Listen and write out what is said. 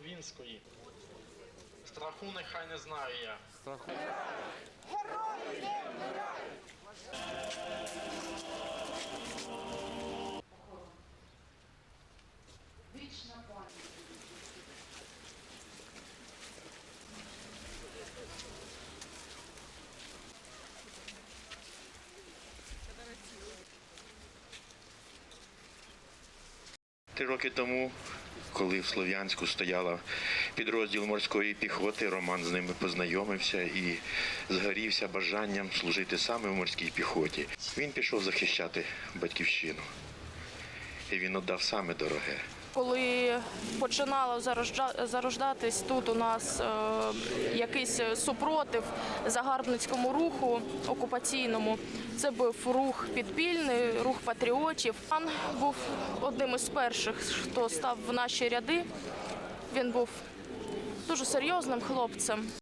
Головінської. Страху нехай не знаю я. Страху. Вічна пам'ять. Три роки тому, коли в Слов'янську стояла підрозділ морської піхоти, Роман з ними познайомився і згорівся бажанням служити саме в морській піхоті. Він пішов захищати батьківщину. І він віддав саме дороге. Коли починало зарожда- зарождатись тут у нас е, якийсь супротив загарбницькому руху окупаційному, це був рух підпільний, рух патріотів. Пан був одним із перших, хто став в наші ряди. Він був дуже серйозним хлопцем.